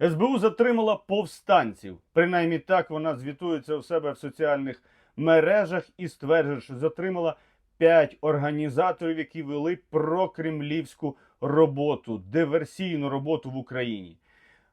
СБУ затримала повстанців. Принаймні так вона звітується у себе в соціальних мережах і стверджує, що затримала п'ять організаторів, які вели прокремлівську роботу, диверсійну роботу в Україні.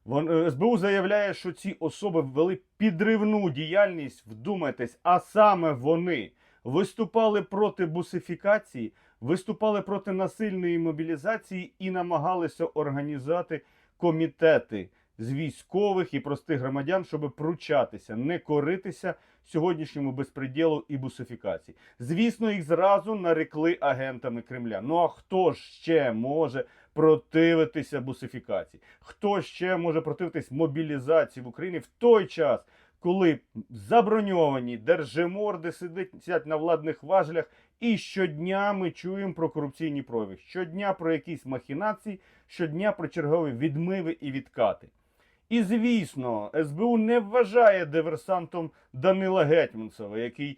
Вон- е, СБУ заявляє, що ці особи вели підривну діяльність, вдумайтесь, а саме вони виступали проти бусифікації, виступали проти насильної мобілізації і намагалися організувати комітети з військових і простих громадян, щоб пручатися, не коритися сьогоднішньому безпреділу і бусифікації. Звісно, їх зразу нарекли агентами Кремля. Ну а хто ще може противитися бусифікації? Хто ще може противитись мобілізації в Україні в той час, коли заброньовані держиморди сидять на владних важелях, і щодня ми чуємо про корупційні прояви, щодня про якісь махінації, щодня про чергові відмиви і відкати. І звісно, СБУ не вважає диверсантом Данила Гетьманцева, який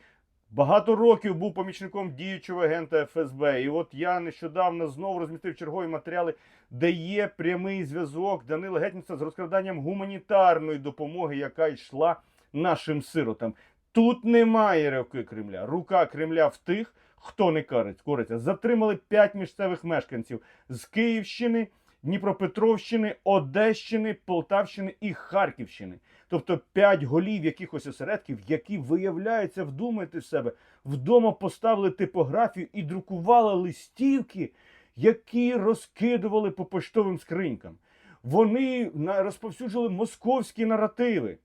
багато років був помічником діючого агента ФСБ. І от я нещодавно знову розмістив чергові матеріали, де є прямий зв'язок Данила Гетьманцева з розкраданням гуманітарної допомоги, яка йшла нашим сиротам. Тут немає руки Кремля. Рука Кремля в тих, хто не кориться. Затримали п'ять місцевих мешканців з Київщини, Дніпропетровщини, Одещини, Полтавщини і Харківщини. Тобто п'ять голів якихось осередків, які виявляються, вдумайте в себе, вдома поставили типографію і друкували листівки, які розкидували по поштовим скринькам. Вони розповсюджували московські наративи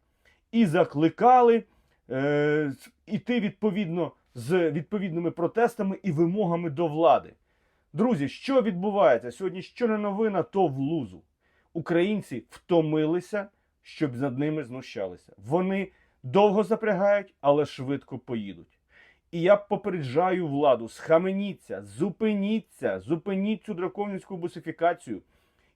і закликали е, іти відповідно з відповідними протестами і вимогами до влади. Друзі, що відбувається? Сьогодні що не новина, то в лузу. Українці втомилися, щоб над ними знущалися. Вони довго запрягають, але швидко поїдуть. І я попереджаю владу: схаменіться, зупиніться, зупиніть цю драконівську бусифікацію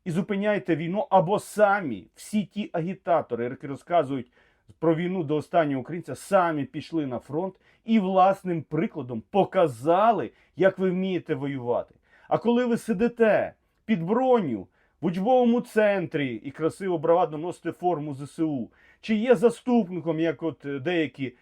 і зупиняйте війну або самі всі ті агітатори, які розказують про війну до останнього українця, самі пішли на фронт і власним прикладом показали, як ви вмієте воювати. А коли ви сидите під броню в учбовому центрі і красиво бравадно носите форму ЗСУ, чи є заступником, як от е, деякі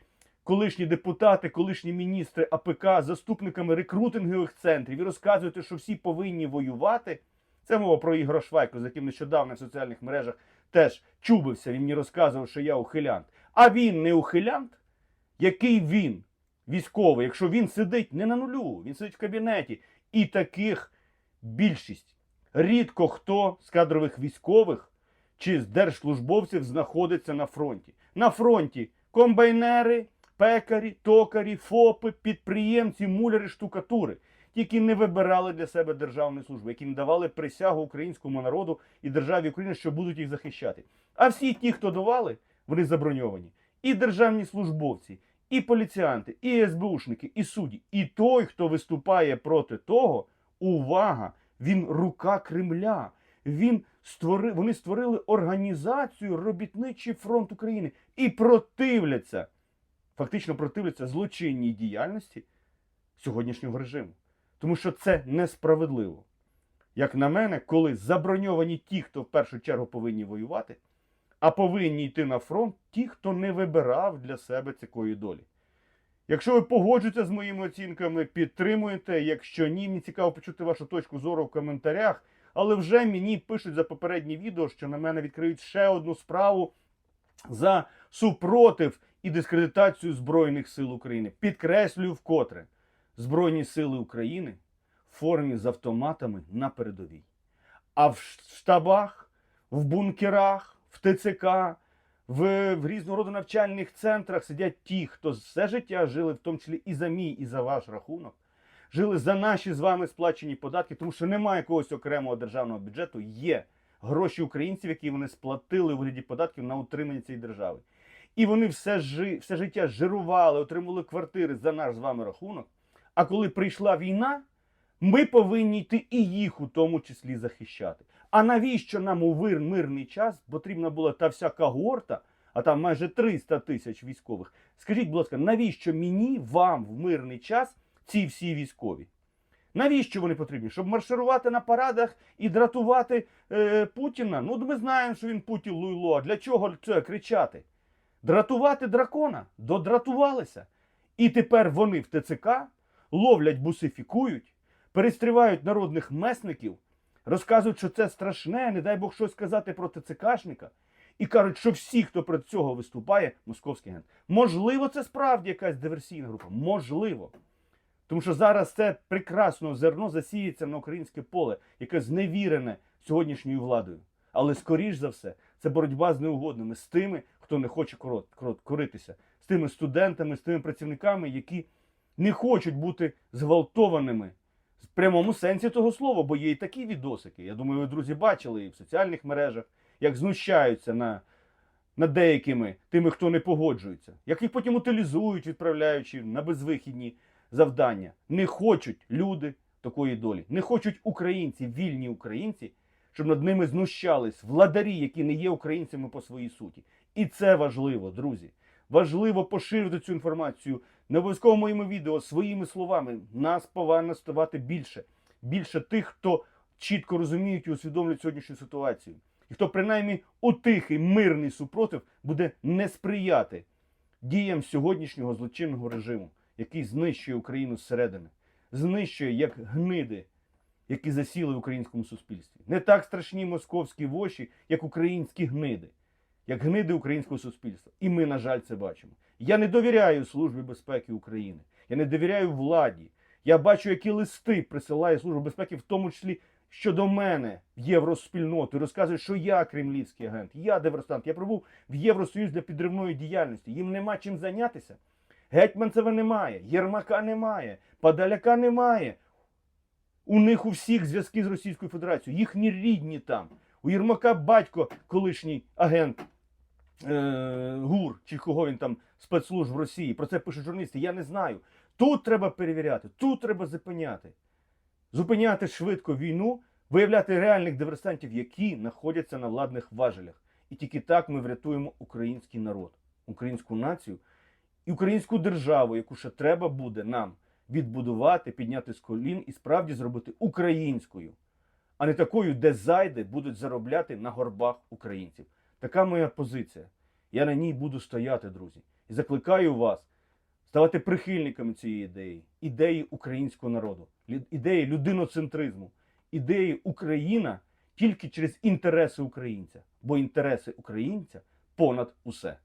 колишні депутати, колишні міністри АПК, заступниками рекрутингових центрів, і розказуєте, що всі повинні воювати. Це мова про Ігора Швайко, з яким нещодавно в соціальних мережах теж чубився. Він мені розказував, що я ухилянт. А він не ухилянт? Який він військовий, якщо він сидить не на нулю, він сидить в кабінеті. І таких більшість. Рідко хто з кадрових військових чи з держслужбовців знаходиться на фронті. На фронті комбайнери, пекарі, токарі, ФОПи, підприємці, муляри, штукатури, які не вибирали для себе державної служби, які не давали присягу українському народу і державі України, що будуть їх захищати. А всі ті, хто давали, вони заброньовані. І державні службовці, і поліціянти, і СБУшники, і судді. І той, хто виступає проти того, увага, він рука Кремля. Він створи, вони створили організацію Робітничий фронт України і противляться, фактично противляться злочинній діяльності сьогоднішнього режиму. Тому що це несправедливо. Як на мене, коли заброньовані ті, хто в першу чергу повинні воювати, а повинні йти на фронт ті, хто не вибирав для себе такої долі. Якщо ви погоджуєтеся з моїми оцінками, підтримуєте. Якщо ні, мені цікаво почути вашу точку зору в коментарях. Але вже мені пишуть за попереднє відео, що на мене відкриють ще одну справу за супротив і дискредитацію Збройних сил України. Підкреслюю вкотре: Збройні сили України в формі з автоматами на передовій. А в штабах, в бункерах, в ТЦК, в, в різного роду навчальних центрах сидять ті, хто все життя жили, в тому числі і за мій, і за ваш рахунок, жили за наші з вами сплачені податки, тому що немає якогось окремого державного бюджету, є гроші українців, які вони сплатили у вигляді податків на утримання цієї держави. І вони все, жи, все життя жирували, отримували квартири за наш з вами рахунок. А коли прийшла війна, ми повинні йти і їх у тому числі захищати. А навіщо нам у вир мирний час потрібна була та вся когорта, а там майже 300 тисяч військових? Скажіть, будь ласка, навіщо мені, вам в мирний час ці всі військові? Навіщо вони потрібні? Щоб марширувати на парадах і дратувати е, Путіна? Ну, ми знаємо, що він Путін луйло. А для чого це кричати? Дратувати дракона? Додратувалися. І тепер вони в ТЦК ловлять, бусифікують, перестрівають народних месників, розказують, що це страшне, не дай Бог щось сказати про ТЦКшника. І кажуть, що всі, хто проти цього виступає, московський агент. Можливо, це справді якась диверсійна група. Можливо. Тому що зараз це прекрасно зерно засіється на українське поле, яке зневірене сьогоднішньою владою. Але скоріш за все, це боротьба з неугодними, з тими, хто не хоче коритися, з тими студентами, з тими працівниками, які не хочуть бути зґвалтованими в прямому сенсі того слова, бо є і такі відосики. Я думаю, ви, друзі, бачили і в соціальних мережах, як знущаються на, над деякими тими, хто не погоджується, як їх потім утилізують, відправляючи на безвихідні завдання. Не хочуть люди такої долі, не хочуть українці, вільні українці, щоб над ними знущались владарі, які не є українцями по своїй суті. І це важливо, друзі. Важливо поширити цю інформацію не обов'язково моїми відео своїми словами. Нас повинно ставати більше. Більше тих, хто чітко розуміють і усвідомлюють сьогоднішню ситуацію. І хто принаймні у тихий мирний супротив буде не сприяти діям сьогоднішнього злочинного режиму, який знищує Україну зсередини, знищує як гниди, які засіли в українському суспільстві. Не так страшні московські воші, як українські гниди, як гниди українського суспільства. І ми, на жаль, це бачимо. Я не довіряю Службі безпеки України. Я не довіряю владі. Я бачу, які листи присилає Служба безпеки, в тому числі щодо мене в євроспільноту, розказує, що я кремлівський агент, я диверсант. Я пробув в Євросоюз для підривної діяльності. Їм нема чим зайнятися. Гетьманцева немає, Єрмака немає, Падаляка немає. У них у всіх зв'язки з Російською Федерацією, їхні рідні там. У Єрмака батько, колишній агент е, ГУР, чи кого він там спецслужб в Росії. Про це пишуть журналісти. Я не знаю. Тут треба перевіряти, тут треба зупиняти. Зупиняти швидко війну, виявляти реальних диверсантів, які знаходяться на владних важелях. І тільки так ми врятуємо український народ, українську націю і українську державу, яку ще треба буде нам відбудувати, підняти з колін і справді зробити українською, а не такою, де зайди будуть заробляти на горбах українців. Така моя позиція. Я на ній буду стояти, друзі. І закликаю вас ставати прихильниками цієї ідеї, ідеї українського народу, ідеї людиноцентризму, ідеї Україна тільки через інтереси українця, бо інтереси українця понад усе.